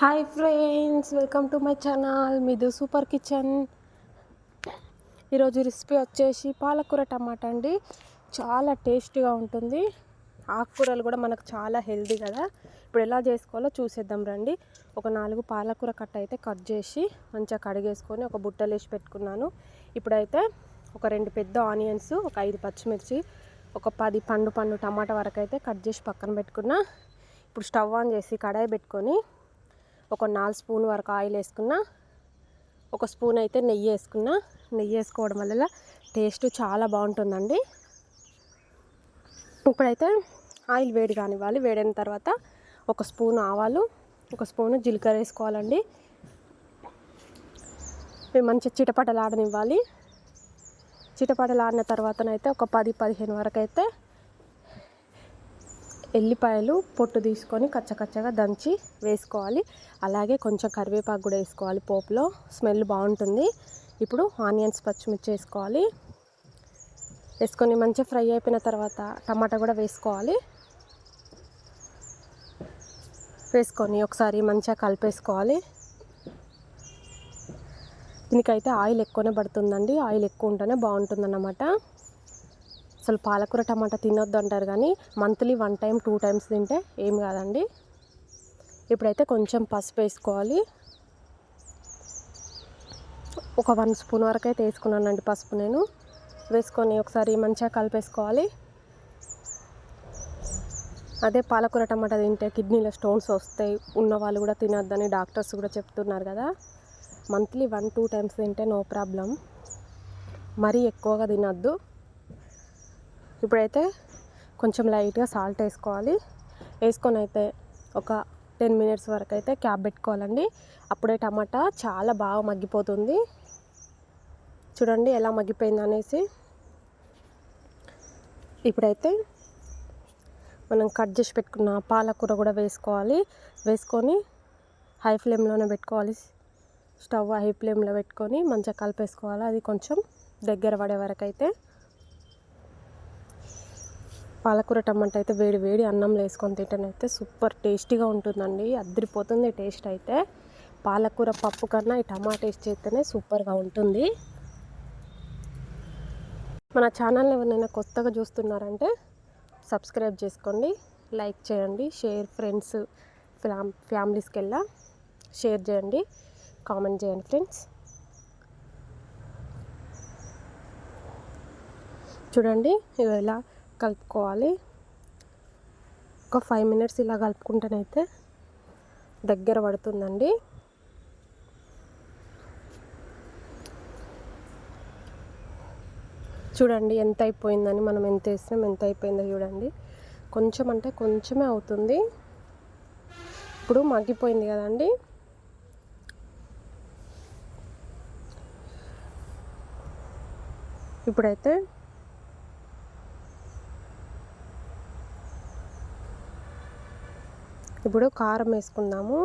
Hi friends welcome to my channel మీది super kitchen ఈరోజు recipe వచ్చేసి పాలకూర టమాటా అండి. చాలా టేస్టీగా ఉంటుంది. ఆకుకూరలు కూడా మనకు చాలా హెల్దీ కదా. ఇప్పుడు ఎలా చేసుకోవాలో చూసేద్దాం రండి. ఒక నాలుగు పాలకూర కట్ట అయితే కట్ చేసి మంచిగా కడిగేసుకొని ఒక బుట్టలు వేసి పెట్టుకున్నాను. ఇప్పుడైతే ఒక రెండు పెద్ద ఆనియన్స్ ఒక ఐదు పచ్చిమిర్చి ఒక పది పండు పండు టమాటా వరకు అయితే కట్ చేసి పక్కన పెట్టుకున్నా. ఇప్పుడు స్టవ్ ఆన్ చేసి కడాయి పెట్టుకొని ఒక నాలుగు స్పూన్ వరకు ఆయిల్ వేసుకున్నా ఒక స్పూన్ అయితే నెయ్యి వేసుకున్నా. నెయ్యి వేసుకోవడం వల్ల టేస్ట్ చాలా బాగుంటుందండి. ఇప్పుడైతే ఆయిల్ వేడి కానివ్వాలి. వేడైన తర్వాత ఒక స్పూన్ ఆవాలు ఒక స్పూన్ జీలకర్ర వేసుకోవాలండి. ఇవి మంచిగా చిటపటలాడనివ్వాలి. చిటపటలాడిన తర్వాతనైతే ఒక పది పదిహేను వరకు అయితే ఎల్లిపాయలు పొట్టు తీసుకొని కచ్చకచ్చగా దంచి వేసుకోవాలి. అలాగే కొంచెం కరివేపాకు కూడా వేసుకోవాలి పోపులో. స్మెల్ బాగుంటుంది. ఇప్పుడు ఆనియన్స్ పచ్చిమిర్చి వేసుకోవాలి. వేసుకొని మంచిగా ఫ్రై అయిపోయిన తర్వాత టమాటా కూడా వేసుకోవాలి. వేసుకొని ఒకసారి మంచిగా కలిపేసుకోవాలి. దీనికైతే ఆయిల్ ఎక్కువనే పడుతుందండి. ఆయిల్ ఎక్కువ ఉంటేనే బాగుంటుందన్నమాట. అసలు పాలకూర టమాటా తినొద్దు అంటారు కానీ monthly one time two times తింటే ఏం కాదండి. ఇప్పుడైతే కొంచెం పసుపు వేసుకోవాలి. ఒక వన్ స్పూన్ వరకు అయితే వేసుకున్నానండి పసుపు నేను. వేసుకొని ఒకసారి మంచిగా కలిపేసుకోవాలి. అదే పాలకూర టమాటా తింటే కిడ్నీలో స్టోన్స్ వస్తాయి ఉన్న వాళ్ళు కూడా తినొద్దని డాక్టర్స్ కూడా చెప్తున్నారు కదా. మంత్లీ వన్ టూ టైమ్స్ తింటే నో ప్రాబ్లం. మరీ ఎక్కువగా తినొద్దు. ఇప్పుడైతే కొంచెం లైట్గా సాల్ట్ వేసుకోవాలి. వేసుకొని అయితే ఒక టెన్ మినిట్స్ వరకు అయితే క్యాప్ పెట్టుకోవాలండి. అప్పుడే టమాటా చాలా బాగా మగ్గిపోతుంది. చూడండి ఎలా మగ్గిపోయింది అనేసి. ఇప్పుడైతే మనం కట్ చేసి పెట్టుకున్న పాలకూర కూడా వేసుకోవాలి. వేసుకొని హై ఫ్లేమ్లోనే పెట్టుకోవాలి. స్టవ్ హై ఫ్లేమ్లో పెట్టుకొని మంచిగా కలిపేసుకోవాలి. అది కొంచెం దగ్గర పడే వరకు అయితే. పాలకూర టమాటా అయితే వేడి వేడి అన్నంలో వేసుకొని తింటేనైతే సూపర్ టేస్టీగా ఉంటుందండి. అద్దరిపోతుంది టేస్ట్ అయితే. పాలకూర పప్పు కన్నా ఈ టమాటా వేసి చేస్తేనే సూపర్గా ఉంటుంది. మన ఛానల్ని ఎవరినైనా కొత్తగా చూస్తున్నారంటే సబ్స్క్రైబ్ చేసుకోండి లైక్ చేయండి షేర్ ఫ్రెండ్స్ ఫ్యామ్ ఫ్యామిలీస్కి వెళ్ళా షేర్ చేయండి కామెంట్ చేయండి ఫ్రెండ్స్. చూడండి ఇవి ఎలా కలుపుకోవాలి. ఒక ఫైవ్ మినిట్స్ ఇలా కలుపుకుంటేనైతే దగ్గర పడుతుందండి. చూడండి ఎంత అయిపోయిందని మనం ఎంత వేసినాం ఎంత అయిపోయిందో చూడండి. కొంచెం అంటే కొంచెమే అవుతుంది. ఇప్పుడు మగ్గిపోయింది కదండి. ఇప్పుడైతే ఇప్పుడు కారం వేసుకుందాము.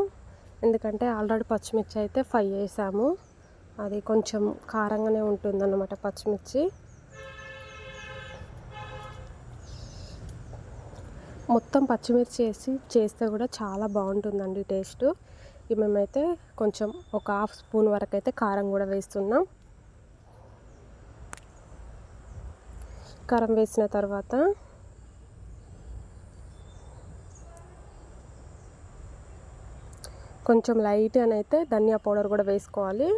ఎందుకంటే ఆల్రెడీ పచ్చిమిర్చి అయితే ఫ్రై వేసాము అది కొంచెం కారంగానే ఉంటుందన్నమాట పచ్చిమిర్చి. మొత్తం పచ్చిమిర్చి వేసి చేస్తే కూడా చాలా బాగుంటుందండి టేస్ట్. మేమైతే కొంచెం ఒక హాఫ్ స్పూన్ వరకు అయితే కారం కూడా వేస్తున్నాం. కారం వేసిన తర్వాత కొంచెం లైట్ అని అయితే ధనియా పౌడర్ కూడా వేసుకోవాలి.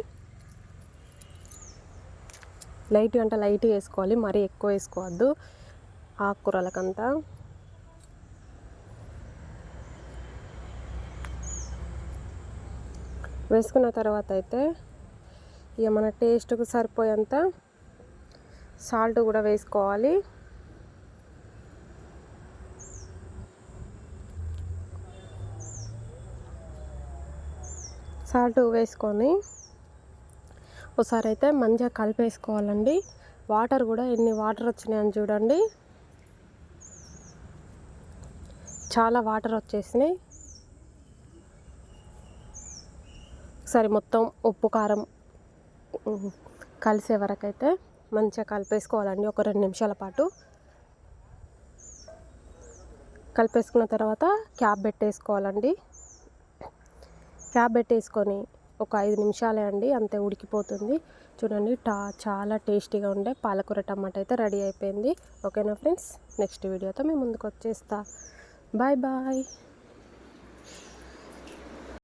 లైట్ అంటే లైట్ వేసుకోవాలి మరీ ఎక్కువ వేసుకోవద్దు. ఆకుకూరలకంతా. వేసుకున్న తర్వాత అయితే ఇక మన టేస్ట్కు సరిపోయేంత సాల్ట్ కూడా వేసుకోవాలి. సాల్ట్ వేసుకొని ఒకసారి అయితే మంచిగా కలిపేసుకోవాలండి. వాటర్ కూడా ఎన్ని వాటర్ వచ్చినాయని చూడండి. చాలా వాటర్ వచ్చేసినాయి. ఒకసారి మొత్తం ఉప్పు కారం కలిసే వరకైతే మంచిగా కలిపేసుకోవాలండి. ఒక రెండు నిమిషాల పాటు కలిపేసుకున్న తర్వాత క్యాప్ పెట్టేసుకోవాలండి. క్యాప్ పెట్టేసుకొని ఒక ఐదు నిమిషాలే అండి అంతే ఉడికిపోతుంది. చూడండి టా చాలా టేస్టీగా ఉండే పాలకూర టమాటా అయితే రెడీ అయిపోయింది. ఓకేనా ఫ్రెండ్స్? నెక్స్ట్ వీడియోతో మేము ముందుకు వచ్చేస్తా బాయ్ బాయ్.